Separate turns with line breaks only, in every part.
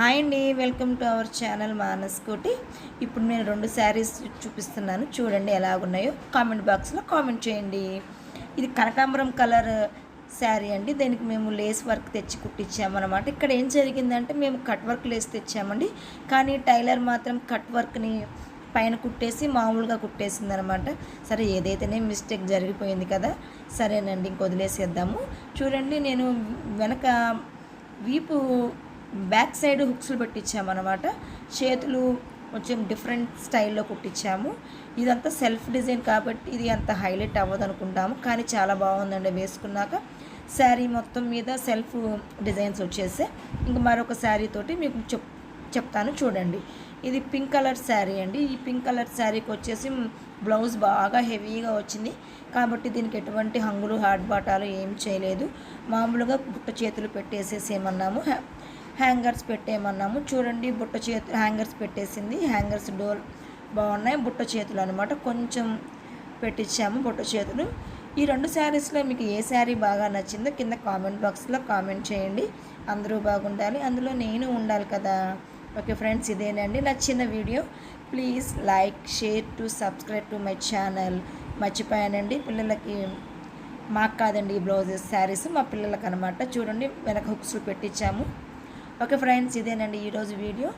Hi అండి welcome to our channel Manas Koti. ఇప్పుడు నేను రెండు శారీస్ చూపిస్తున్నాను చూడండి ఎలా ఉన్నాయో. కామెంట్ బాక్స్లో కామెంట్ చేయండి. ఇది కనకాంబరం కలర్ శారీ అండి దీనికి మేము లేస్ వర్క్ తెచ్చి కుట్టించామన్నమాట. ఇక్కడ ఏం జరిగిందంటే మేము కట్ వర్క్ లేస్ తెచ్చామండి. కానీ టైలర్ మాత్రం కట్ వర్క్ని పైన కుట్టేసి మామూలుగా కుట్టేసింది అనమాట సరే ఏదైతేనే మిస్టేక్ జరిగిపోయింది కదా. సరేనండి ఇంక వదిలేసేద్దాము. చూడండి నేను వెనక వీపు బ్యాక్ సైడ్ హుక్స్లు పెట్టించామన్నమాట. చేతులు కొంచెం డిఫరెంట్ స్టైల్లో కుట్టించాము. ఇదంతా సెల్ఫ్ డిజైన్ కాబట్టి ఇది అంత హైలైట్ అవ్వదు అనుకుంటాము కానీ చాలా బాగుందండి వేసుకున్నాక. శారీ మొత్తం మీద సెల్ఫ్ డిజైన్స్ వచ్చేసి. ఇంకా మరొక శారీ తోటి మీకు చెప్ చెప్తాను చూడండి. ఇది పింక్ కలర్ శారీ అండి. ఈ పింక్ కలర్ శారీకి వచ్చేసి బ్లౌజ్ బాగా హెవీగా వచ్చింది. కాబట్టి దీనికి ఎటువంటి హంగులు హాట్ బాటాలు ఏం చేయలేదు. మామూలుగా బుట్ట చేతులు పెట్టేసేసి ఏమన్నాము హ్యాంగర్స్ పెట్టేయమన్నాము. చూడండి బుట్ట చేతులు హ్యాంగర్స్ పెట్టేసింది. హ్యాంగర్స్ డోర్ బాగున్నాయి బుట్ట చేతులు అనమాట కొంచెం పెట్టించాము బుట్ట చేతులు. ఈ రెండు శారీస్లో మీకు ఏ శారీ బాగా నచ్చిందో కింద కామెంట్ బాక్స్లో కామెంట్ చేయండి. అందరూ బాగుండాలి. అందులో నేను ఉండాలి కదా. ఓకే ఫ్రెండ్స్ ఇదేనండి నచ్చిన video. Please like share to subscribe to my channel. మర్చిపోయానండి. పిల్లలకి మాకు కాదండి ఈ బ్లౌజెస్ శారీస్ మా పిల్లలకి అనమాట చూడండి వెనక హుక్స్ పెట్టించాము ఓకే ఫ్రెండ్స్ ఇదేనండి ఈరోజు వీడియో.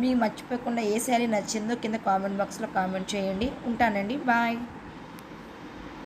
మీ మర్చిపోకుండా ఏ శారీ నచ్చిందో కింద కామెంట్ బాక్స్లో కామెంట్ చేయండి. ఉంటానండి. బాయ్.